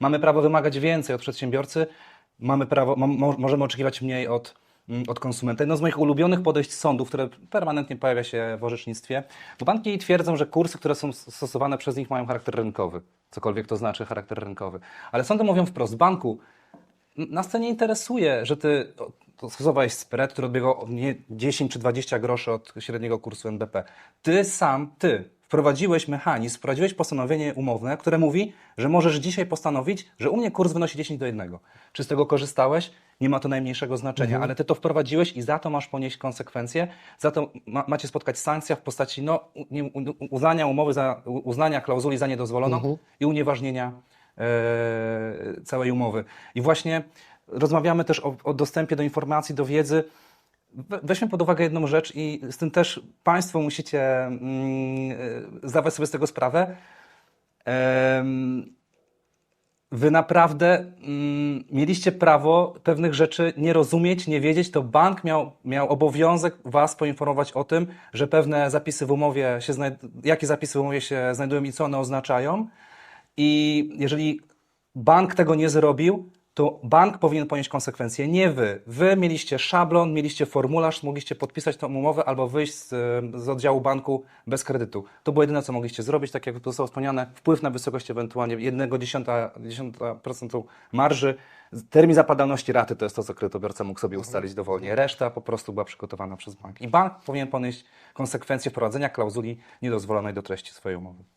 Mamy prawo wymagać więcej od przedsiębiorcy, mamy prawo, mo, mo, możemy oczekiwać mniej od, mm, od konsumenta. Jedno z moich ulubionych podejść sądów, które permanentnie pojawia się w orzecznictwie, bo banki twierdzą, że kursy, które są stosowane przez nich mają charakter rynkowy, cokolwiek to znaczy charakter rynkowy. Ale sądy mówią wprost, banku, nas to nie interesuje, że ty stosowałeś spread, który odbiegał o nie 10 czy 20 groszy od średniego kursu NBP. Ty sam, ty wprowadziłeś mechanizm, wprowadziłeś postanowienie umowne, które mówi, że możesz dzisiaj postanowić, że u mnie kurs wynosi 10 do 1. Czy z tego korzystałeś? Nie ma to najmniejszego znaczenia, ale ty to wprowadziłeś i za to masz ponieść konsekwencje. Za to ma, macie spotkać sankcja w postaci no, uznania umowy, za, uznania klauzuli za niedozwoloną i unieważnienia e, całej umowy. I właśnie rozmawiamy też o, o dostępie do informacji, do wiedzy. We- Weźmy pod uwagę jedną rzecz i z tym też Państwo musicie mm, e, zdawać sobie z tego sprawę. Wy naprawdę mm, mieliście prawo pewnych rzeczy nie rozumieć, nie wiedzieć. To bank miał, miał obowiązek Was poinformować o tym, że pewne zapisy w umowie się jakie zapisy w umowie się znajdują i co one oznaczają. I jeżeli bank tego nie zrobił, to bank powinien ponieść konsekwencje, nie wy. Wy mieliście szablon, mieliście formularz, mogliście podpisać tą umowę albo wyjść z, z oddziału banku bez kredytu. To było jedyne, co mogliście zrobić, tak jak zostało wspomniane, wpływ na wysokość ewentualnie 1,1% marży. Termin zapadalności raty to jest to, co kredytobiorca mógł sobie ustalić dowolnie. Reszta po prostu była przygotowana przez bank. I bank powinien ponieść konsekwencje wprowadzenia klauzuli niedozwolonej do treści swojej umowy.